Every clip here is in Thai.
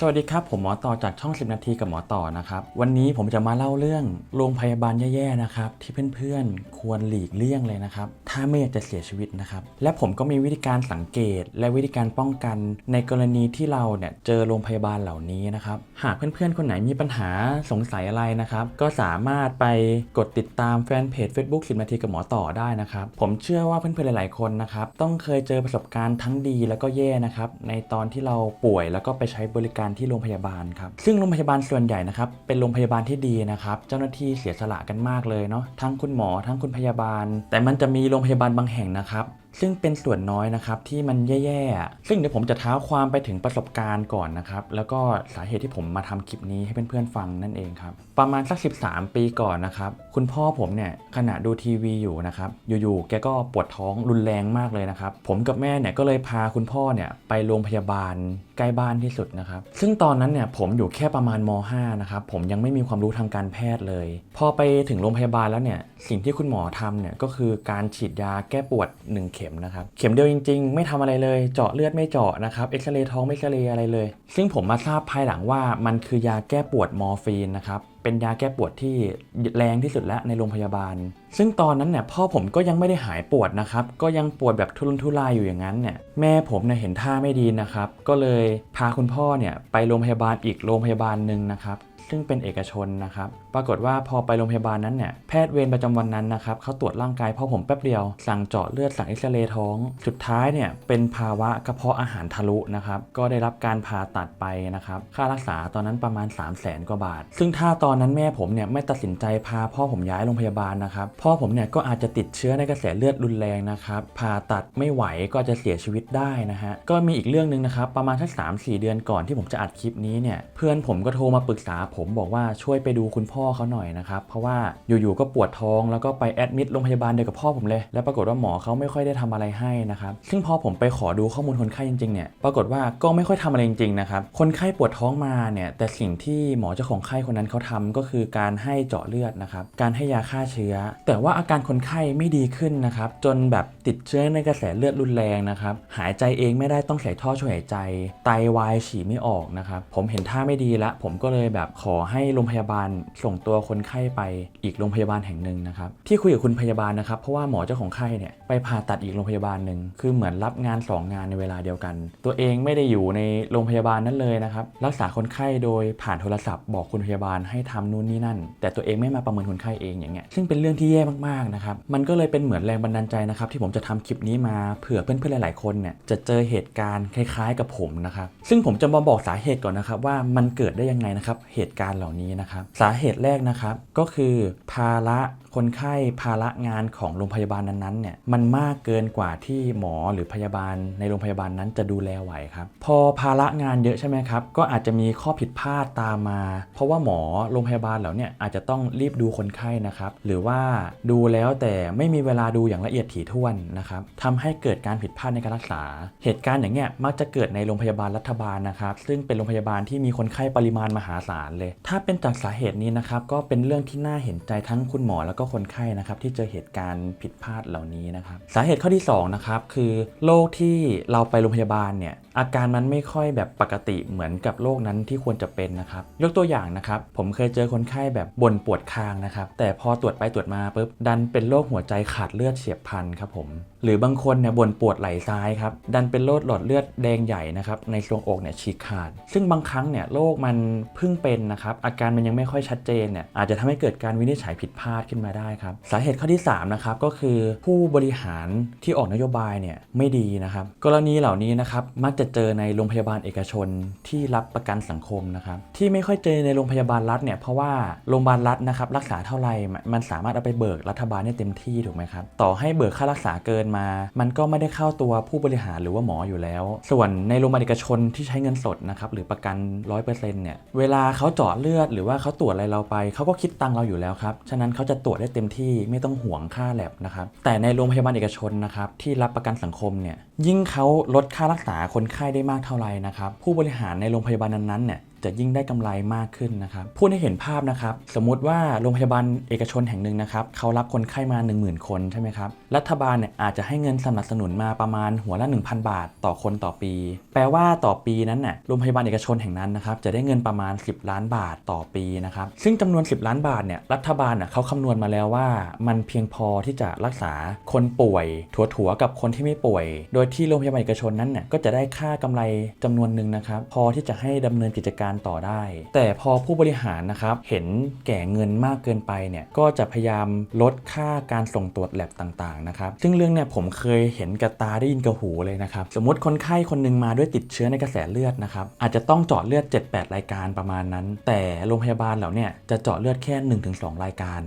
สวัสดีครับ ผมหมอต่อจากช่อง 10 นาทีกับหมอต่อนะครับ วันนี้ผมจะมาเล่าเรื่องโรงพยาบาลแย่ๆนะครับ ที่เพื่อนๆ ควรหลีกเลี่ยงเลยนะครับ ถ้าไม่อยากจะเสียชีวิตนะครับ และผมก็มีวิธีการสังเกต และวิธีการป้องกันในกรณีที่เราเนี่ยเจอโรงพยาบาลเหล่านี้นะครับ หากเพื่อนๆ คนไหนมีปัญหาสงสัยอะไรนะครับ ก็สามารถไปกดติดตามแฟนเพจ Facebook 10 นาทีกับหมอต่อได้นะครับ ผมเชื่อว่าเพื่อนๆหลาย ๆคนนะครับต้องเคยเจอประสบการณ์ทั้งดีแล้วก็แย่นะครับในตอนที่เราป่วยแล้วก็ไปใช้บริการที่โรงพยาบาลครับ ซึ่งโรงพยาบาลส่วนใหญ่นะครับ เป็นโรงพยาบาลที่ดีนะครับ เจ้าหน้าที่เสียสละกันมากเลยเนาะ ทั้งคุณหมอ ทั้งคุณพยาบาล แต่มันจะมีโรงพยาบาลบางแห่งนะครับ ซึ่งเป็นส่วนน้อยนะครับที่มันแย่ๆ ซึ่งเดี๋ยวผมจะเท้าความไปถึงประสบการณ์ก่อนนะครับ แล้วก็สาเหตุที่ผมมาทำคลิปนี้ให้เพื่อนๆฟังนั่นเองครับ ประมาณสัก 13 ปีก่อนนะครับ คุณพ่อผมเนี่ยขณะดูทีวีอยู่นะครับ อยู่ๆ แกก็ปวดท้องรุนแรงมากเลยนะครับ ผมกับแม่เนี่ยก็เลยพาคุณพ่อเนี่ยไปโรงพยาบาลใกล้บ้านที่สุดนะครับ ซึ่งตอนนั้นเนี่ยผมอยู่แค่ประมาณม .5 นะครับ ผมยังไม่มีความรู้ทางการแพทย์เลย พอไปถึงโรงพยาบาลแล้วเนี่ย สิ่งที่คุณหมอทำเนี่ยก็คือการฉีดยาแก้ปวด1เข็มนะครับ เข็มเดียวจริง ๆ ไม่ทำอะไรเลย เจาะเลือดไม่เจาะนะครับ เอ็กซเรย์ท้องไม่เอ็กซเรย์อะไรเลย ซึ่งผมมาทราบภายหลังว่ามันคือยาแก้ปวดมอร์ฟีนนะครับ เป็นยาแก้ปวดที่แรงที่สุดแล้วในโรงพยาบาล ซึ่งตอนนั้นเนี่ยพ่อผมก็ยังไม่ได้หายปวดนะครับ ก็ยังปวดแบบทุรนทุรายอยู่อย่างนั้นเนี่ย แม่ผมเนี่ยเห็นท่าไม่ดีนะครับ ก็เลยพาคุณพ่อเนี่ยไปโรงพยาบาลอีกโรงพยาบาลหนึ่งนะครับ ซึ่งเป็นเอกชนนะครับ ปรากฏว่าพอไปโรงพยาบาลนั้นเนี่ย แพทย์เวรประจำวันนั้นนะครับเขาตรวจร่างกายพ่อผมแป๊บเดียว สั่งเจาะเลือด สั่งเอ็กซเรย์ท้อง สุดท้ายเนี่ย เป็นภาวะกระเพาะอาหารทะลุนะครับ ก็ได้รับการผ่าตัดไปนะครับ ค่ารักษาตอนนั้นประมาณ 3 0 0แสนกว่าบาท ซึ่งถ้าตอนนั้นแม่ผมเนี่ยไม่ตัดสินใจพาพ่อผมย้ายโรงพยาบาลนะครับ พ่อผมเนี่ยก็อาจจะติดเชื้อในกระแสเลือดรุนแรงนะครับ ผ่าตัดไม่ไหวก็จะเสียชีวิตได้นะฮะ ก็มีอีกเรื่องหนึ่งนะครับ ประมาณสักสามสี่เดือนก่อนที่ผมจะอัดคลิปนี้เนี่ย เพื่อนผมก็โทรมาปรึกษาผมบอกว่าช่วยไปดูคุณพ่อเขาหน่อยนะครับ เพราะว่าอยู่ๆก็ปวดท้องแล้วก็ไปแอดมิดโรงพยาบาลเดียวกับพ่อผมเลย แล้วปรากฏว่าหมอเขาไม่ค่อยได้ทำอะไรให้นะครับ ซึ่งพอผมไปขอดูข้อมูลคนไข้จริงๆเนี่ย ปรากฏว่าก็ไม่ค่อยทำอะไรจริงๆนะครับ คนไข้ปวดท้องมาเนี่ย แต่สิ่งที่หมอเจ้าของไข้คนนั้นเขาทำก็คือการให้เจาะเลือดนะครับ การให้ยาฆ่าเชื้อ แต่ว่าอาการคนไข้ไม่ดีขึ้นนะครับ จนแบบติดเชื้อในกระแสเลือดรุนแรงนะครับ หายใจเองไม่ได้ต้องใส่ท่อช่วยหายใจ ไตวายฉี่ไม่ออกนะครับ ผมเห็นท่าไม่ดีละ ผมก็เลยแบบขขอให้โรงพยาบาลส่งตัวคนไข้ไปอีกโรงพยาบาลแห่งหนึ่งนะครับที่คุยกับคุณพยาบาลนะครับเพราะว่าหมอเจ้าของไข้เนี่ยไปผ่าตัดอีกโรงพยาบาลหนึ่งคือเหมือนรับงาน 2 งานในเวลาเดียวกัน ตัวเองไม่ได้อยู่ในโรงพยาบาลนั้นเลยนะครับรักษาคนไข้โดยผ่านโทรศัพท์ บอกคุณพยาบาลให้ทำนู่นนี่นั่น แต่ตัวเองไม่มาประเมินคนไข้เองอย่างเงี้ยซึ่งเป็นเรื่องที่แย่มากๆนะครับมันก็เลยเป็นเหมือนแรงบันดาลใจนะครับที่ผมจะทำคลิปนี้มาเผื่อเพื่อนๆหลายๆคนเนี่ยจะเจอเหตุการณ์คล้าย ๆ กับผมนะครับซึ่งผมจะมาบอกสาเหตุก่อนนะครับว่ามันเกิดได้ยังไงนะครับเหตุการณ์เหล่านี้นะครับ สาเหตุแรกนะครับก็คือภาระ คนไข้ภาระงานของโรงพยาบาลนั้นๆเนี่ยมันมากเกินกว่าที่หมอหรือพยาบาลในโรงพยาบาลนั้นจะดูแลไหวครับ พอภาระงานเยอะใช่ไหมครับ ก็อาจจะมีข้อผิดพลาดตามมา เพราะว่าหมอโรงพยาบาลเหล่าเนี่ยอาจจะต้องรีบดูคนไข้นะครับ หรือว่าดูแล้วแต่ไม่มีเวลาดูอย่างละเอียดถี่ถ้วนนะครับทำให้เกิดการผิดพลาดในการรักษา เหตุการณ์อย่างเงี้ยมักจะเกิดในโรงพยาบาลรัฐบาลนะครับ ซึ่งเป็นโรงพยาบาลที่มีคนไข้ปริมาณมหาศาลเลย ถ้าเป็นจากสาเหตุนี้นะครับก็เป็นเรื่องที่น่าเห็นใจทั้งคุณหมอแล้วก็คนไข้นะครับที่เจอเหตุการณ์ผิดพลาดเหล่านี้นะครับ สาเหตุข้อที่สองนะครับคือโรคที่เราไปโรงพยาบาลเนี่ย อาการมันไม่ค่อยแบบปกติเหมือนกับโรคนั้นที่ควรจะเป็นนะครับยกตัวอย่างนะครับ ผมเคยเจอคนไข้แบบบ่นปวดคางนะครับ แต่พอตรวจไปตรวจมาปุ๊บดันเป็นโรคหัวใจขาดเลือดเฉียบพลันครับผมหรือบางคนเนี่ยบ่นปวดไหล่ซ้ายครับดันเป็นโรคหลอดเลือดแดงใหญ่นะครับในทรวงอกเนี่ยฉีกขาด ซึ่งบางครั้งเนี่ยโรคมันเพิ่งเป็นนะครับอาการมันยังไม่ค่อยชัดเจนเนี่ยอาจจะทำให้เกิดการวินิจฉัยผิดพลาดขึ้นมาได้ครับสาเหตุข้อที่3นะครับก็คือผู้บริหารที่ออกนโยบายเนี่ยไม่ดีนะครับกรณีเหล่านี้นะครับมักจะเจอในโรงพยาบาลเอกชนที่รับประกันสังคมนะครับที่ไม่ค่อยเจอในโรงพยาบาลรัฐเนี่ยเพราะว่าโรงพยาบาลรัฐนะครับรักษาเท่าไหร่มันสามารถเอาไปเบิกรัฐบาลได้เต็มที่ถูกไหมครับต่อให้เบิกค่ารักษาเกินมา มันก็ไม่ได้เข้าตัวผู้บริหารหรือว่าหมออยู่แล้ว ส่วนในโรงพยาบาลเอกชนที่ใช้เงินสดนะครับหรือประกัน 100%เนี่ยเวลาเขาเจาะเลือดหรือว่าเขาตรวจอะไรเราไปเขาก็คิดตังเราอยู่แล้วครับฉะนั้นเขาจะตรวจได้เต็มที่ไม่ต้องห่วงค่าแลบนะครับแต่ในโรงพยาบาลเอกชนนะครับที่รับประกันสังคมเนี่ยยิ่งเขาลดค่ารักษาคนไข้ได้มากเท่าไหร่นะครับผู้บริหารในโรงพยาบาลนั้นๆเนี่ย จะยิ่งได้กำไรมากขึ้นนะครับพูดให้เห็นภาพนะครับสมมุติว่าโรงพยาบาลเอกชนแห่งหนึ่งนะครับเขารับคนไข้มา 10,000 คนใช่ไหมครับรัฐบาลเนี่ยอาจจะให้เงินสนับสนุนมาประมาณหัวละ 1,000 บาท ต่อคนต่อปี แปลว่าต่อปีนั้นน่ะโรงพยาบาลเอกชนแห่งนั้นนะครับจะได้เงินประมาณ 10 ล้านบาทต่อปีนะครับซึ่งจำนวน 10 ล้านบาทเนี่ยรัฐบาลน่ะเขาคำนวณมาแล้วว่า มันเพียงพอที่จะรักษาคนป่วยถัวๆกับคนที่ไม่ป่วย โดยที่โรงพยาบาลเอกชนนั้นเนี่ยก็จะได้ค่ากำไรจำนวนหนึ่งนะครับพอที่จะให้ดำเนินกิจการต่อได้ แต่พอผู้บริหารนะครับเห็นแก่เงินมากเกินไปเนี่ยก็จะพยายามลดค่าการส่งตรวจแลบต่างๆนะครับซึ่งเรื่องเนี่ยผมเคยเห็นกับตาได้ยินกับหูเลยนะครับสมมติคนไข้คนหนึงมาด้วยติดเชื้อในกระแสเลือดนะครับอาจจะต้องเจาะเลือด 7-8 รายการประมาณนั้น แต่โรงพยาบาลเหล่าเนี่ยจะเจาะเลือดแค่ 1-2 รายการ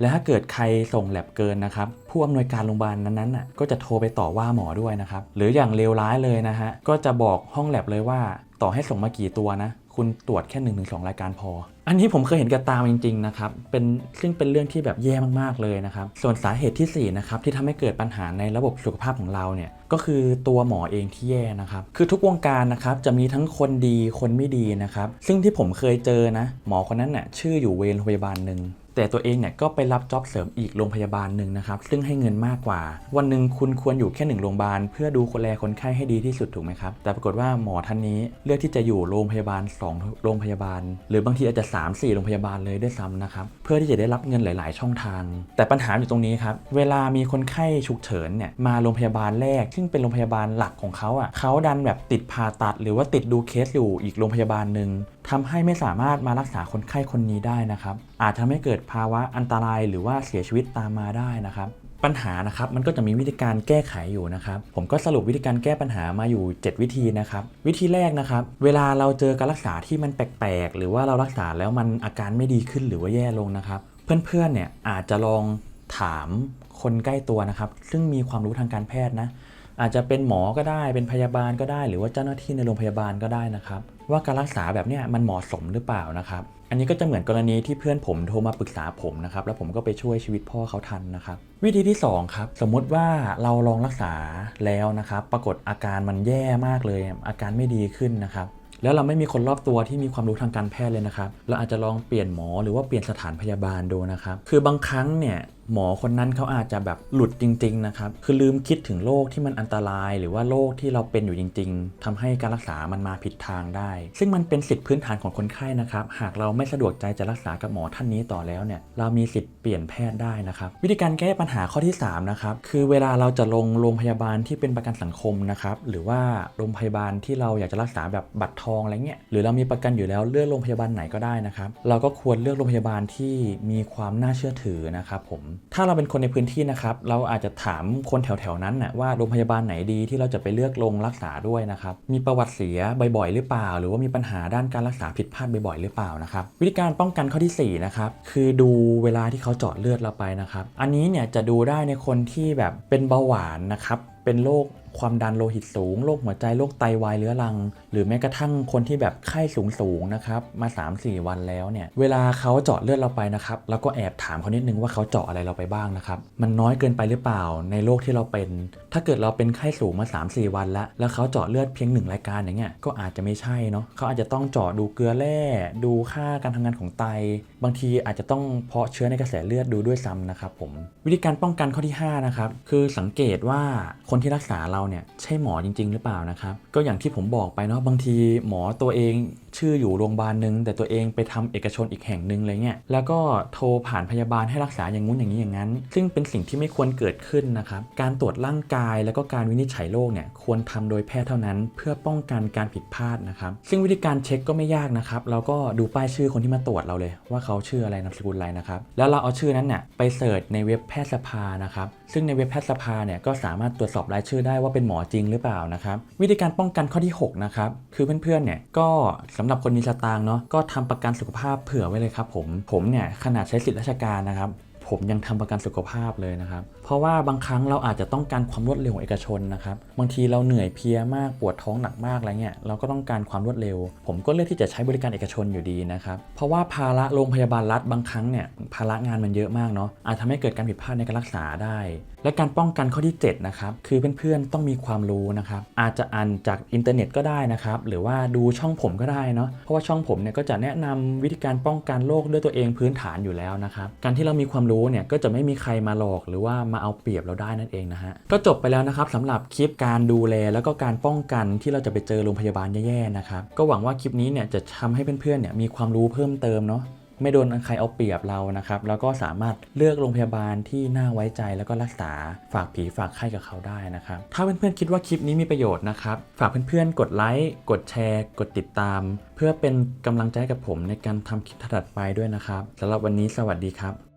และถ้าเกิดใครส่งแลบเกินนะครับ ผู้อำนวยการโรงพยาบาลนั้นๆน่ะก็จะโทรไปต่อว่าหมอด้วยนะครับ หรืออย่างเลวร้ายเลยนะฮะ ก็จะบอกห้องแลบเลยว่า ต่อให้ส่งมากี่ตัวนะ คุณตรวจแค่1นถึงสรายการพอ อันนี้ผมเคยเห็นกับตาจริงๆนะครับเป็นซึ่งเป็นเรื่องที่แบบแย่มากๆเลยนะครับ ส่วนสาเหตุที่4นะครับที่ทำให้เกิดปัญหาในระบบสุขภาพของเราเนี่ยก็คือตัวหมอเองที่แย่นะครับ คือทุกวงการนะครับจะมีทั้งคนดีคนไม่ดีนะครับ ซึ่งที่ผมเคยเจอนะ หมอคนนั้นน่ะชื่ออยู่เวรโรงพยาบาลหนึ่ง แต่ตัวเองเนี่ยก็ไปรับจ็อบเสริมอีกโรงพยาบาลหนึ่งนะครับ ซึ่งให้เงินมากกว่า วันหนึ่งคุณควรอยู่แค่หนึ่งโรงพยาบาล เพื่อดูคนแลคนไข้ให้ดีที่สุดถูกไหมครับ แต่ปรากฏว่าหมอท่านนี้เลือกที่จะอยู่โรงพยาบาล 2 โรงพยาบาล หรือบางทีอาจจะ 3 4 โรงพยาบาลเลยด้วยซ้ำนะครับ เพื่อที่จะได้รับเงินหลาย ๆ ช่องทาง แต่ปัญหาอยู่ตรงนี้ครับ เวลามีคนไข้ฉุกเฉินเนี่ยมาโรงพยาบาลแรก ซึ่งเป็นโรงพยาบาลหลักของเขาอะเขาดันแบบติดผ่าตัด หรือว่าติดดูเคสอยู่อีกโรงพยาบาลหนึ่ง ทำให้ไม่สามารถมารักษาคนไข้คนนี้ได้นะครับ อาจทำให้เกิดภาวะอันตรายหรือว่าเสียชีวิตตามมาได้นะครับ ปัญหานะครับมันก็จะมีวิธีการแก้ไขอยู่นะครับ ผมก็สรุปวิธีการแก้ปัญหามาอยู่ 7 วิธีนะครับ วิธีแรกนะครับ เวลาเราเจอการรักษาที่มันแปลกๆ หรือว่าเรารักษาแล้วมันอาการไม่ดีขึ้นหรือว่าแย่ลงนะครับ เพื่อนๆเนี่ยอาจจะลองถามคนใกล้ตัวนะครับ ซึ่งมีความรู้ทางการแพทย์นะอาจจะเป็นหมอก็ได้เป็นพยาบาลก็ได้ หรือว่าเจ้าหน้าที่ในโรงพยาบาลก็ได้นะครับ ว่าการรักษาแบบเนี้ยมันเหมาะสมหรือเปล่านะครับ อันนี้ก็จะเหมือนกรณีที่เพื่อนผมโทรมาปรึกษาผมนะครับ แล้วผมก็ไปช่วยชีวิตพ่อเขาทันนะครับ วิธีที่สองครับ สมมติว่าเราลองรักษาแล้วนะครับ ปรากฏอาการมันแย่มากเลย อาการไม่ดีขึ้นนะครับแล้วเราไม่มีคนรอบตัวที่มีความรู้ทางการแพทย์เลยนะครับ เราอาจจะลองเปลี่ยนหมอหรือว่าเปลี่ยนสถานพยาบาลดูนะครับ คือบางครั้งเนี่ย หมอคนนั้นเขาอาจจะแบบหลุดจริง ๆ นะครับ คือลืมคิดถึงโรคที่มันอันตราย หรือว่าโรคที่เราเป็นอยู่จริง ๆทำให้การรักษามันมาผิดทางได้ ซึ่งมันเป็นสิทธิพื้นฐานของคนไข้นะครับ หากเราไม่สะดวกใจจะรักษากับหมอท่านนี้ต่อแล้วเนี่ย เรามีสิทธิ์เปลี่ยนแพทย์ได้นะครับ วิธีการแก้ปัญหาข้อที่3นะครับ คือเวลาเราจะลงโรงพยาบาลที่เป็นประกันสังคมนะครับ หรือว่าโรงพยาบาลที่เราอยากจะรักษาแบบบัตรทองอะไรเงี้ย หรือเรามีประกันอยู่แล้วเลือกโรงพยาบาลไหนก็ได้นะครับ เราก็ควรเลือกโรงพยาบาลที่มีความน่าเชื่อถือนะครับผมถ้าเราเป็นคนในพื้นที่นะครับ เราอาจจะถามคนแถวๆนั้นนะว่าโรงพยาบาลไหนดีที่เราจะไปเลือกลงรักษาด้วยนะครับ มีประวัติเสียบ่อยๆหรือเปล่า หรือว่ามีปัญหาด้านการรักษาผิดพลาดบ่อยๆหรือเปล่านะครับ วิธีการป้องกันข้อที่สี่นะครับ คือดูเวลาที่เขาเจาะเลือดเราไปนะครับ อันนี้เนี่ยจะดูได้ในคนที่แบบเป็นเบาหวานนะครับ เป็นโรคความดันโลหิตสูง โรคหัวใจ โรคไตวายเรื้อรัง หรือแม้กระทั่งคนที่แบบไข้สูงสูงนะครับ มา 3-4 วันแล้วเนี่ย เวลาเขาเจาะเลือดเราไปนะครับเราก็แอบถามเขานิดนึงว่าเขาเจาะอะไรเราไปบ้างนะครับ มันน้อยเกินไปหรือเปล่าในโรคที่เราเป็น ถ้าเกิดเราเป็นไข้สูงมา 3-4 วันแล้ว แล้วเขาเจาะเลือดเพียงหนึ่งรายการอย่างเงี้ย ก็อาจจะไม่ใช่เนาะ เขาอาจจะต้องเจาะดูเกลือแร่ ดูค่าการทำงานของไต บางทีอาจจะต้องเพาะเชื้อในกระแสเลือดดูด้วยซ้ำนะครับผม วิธีการป้องกันข้อที่5นะครับ คือสังเกตว่าคนที่รักษาเราเนี่ยใช่หมอจริง ๆ หรือเปล่านะครับ ก็อย่างที่ผมบอกไปเนาะบางทีหมอตัวเองชื่ออยู่โรงพยาบาลหนึ่งแต่ตัวเองไปทำเอกชนอีกแห่งหนึ่งอะไรเงี้ยแล้วก็โทรผ่านพยาบาลให้รักษาอย่างงู้นอย่างนี้อย่างนั้น ซึ่งเป็นสิ่งที่ไม่ควรเกิดขึ้นนะครับการตรวจร่างกายแล้วก็การวินิจฉัยโรคเนี่ยควรทำโดยแพทย์เท่านั้น เพื่อป้องกันการผิดพลาดนะครับซึ่งวิธีการเช็คก็ไม่ยากนะครับเราก็ดูป้ายชื่อคนที่มาตรวจเราเลย ว่าเขาชื่ออะไรนามสกุลอะไรนะครับแล้วเราเอาชื่อนั้นเนี่ยไปเสิร์ชในเว็บแพทยสภานะครับซึ่งในเว็บแพทยสภาเนี่ยก็สามารถตรวจสอบรายชื่อได้ว่าเป็นหมอจริงหรือเปล่านะครับวิธีการป้องกันข้อที่6นะครับคือเพื่อนๆเนี่ยก็สำหรับคนมีสตางค์เนาะก็ทำประกันสุขภาพเผื่อไว้เลยครับผมผมเนี่ยขนาดใช้สิทธิราชการนะครับ ผมยังทำประกันสุขภาพเลยนะครับ เพราะว่าบางครั้งเราอาจจะต้องการความรวดเร็วของเอกชนนะครับ บางทีเราเหนื่อยเพียมากปวดท้องหนักมากอะไรเงี้ยเราก็ต้องการความรวดเร็ว ผมก็เลือกที่จะใช้บริการเอกชนอยู่ดีนะครับ เพราะว่าภาระโรงพยาบาลรัฐบางครั้งเนี่ยภาระงานมันเยอะมากเนาะอาจทำให้เกิดการผิดพลาดในการรักษาได้ และการป้องกันข้อที่7นะครับคือเพื่อนๆต้องมีความรู้นะครับอาจจะอ่านจากอินเทอร์เน็ตก็ได้นะครับหรือว่าดูช่องผมก็ได้เนาะเพราะว่าช่องผมเนี่ยก็จะแนะนำวิธีการป้องกันโรคด้วยตัวเองพื้นฐานอยู่แล้วนะครับการที่เรามีความรู้เนี่ยก็จะไม่มีใครมาหลอกหรือว่ามาเอาเปรียบเราได้นั่นเองนะฮะก็จบไปแล้วนะครับสำหรับคลิปการดูแลแล้วก็การป้องกันที่เราจะไปเจอโรงพยาบาลแย่ๆนะครับก็หวังว่าคลิปนี้เนี่ยจะทำให้เพื่อนๆเนี่ยมีความรู้เพิ่มเติมเนาะไม่โดนใครเอาเปรียบเรานะครับ แล้วก็สามารถเลือกโรงพยาบาลที่น่าไว้ใจแล้วก็รักษาฝากผีฝากไข้กับเขาได้นะครับ ถ้าเพื่อนๆคิดว่าคลิปนี้มีประโยชน์นะครับ ฝากเพื่อนๆ กดไลค์กดแชร์ กดติดตาม เพื่อเป็นกำลังใจกับผมในการทำคลิปถัดไปด้วยนะครับสำหรับวันนี้สวัสดีครับ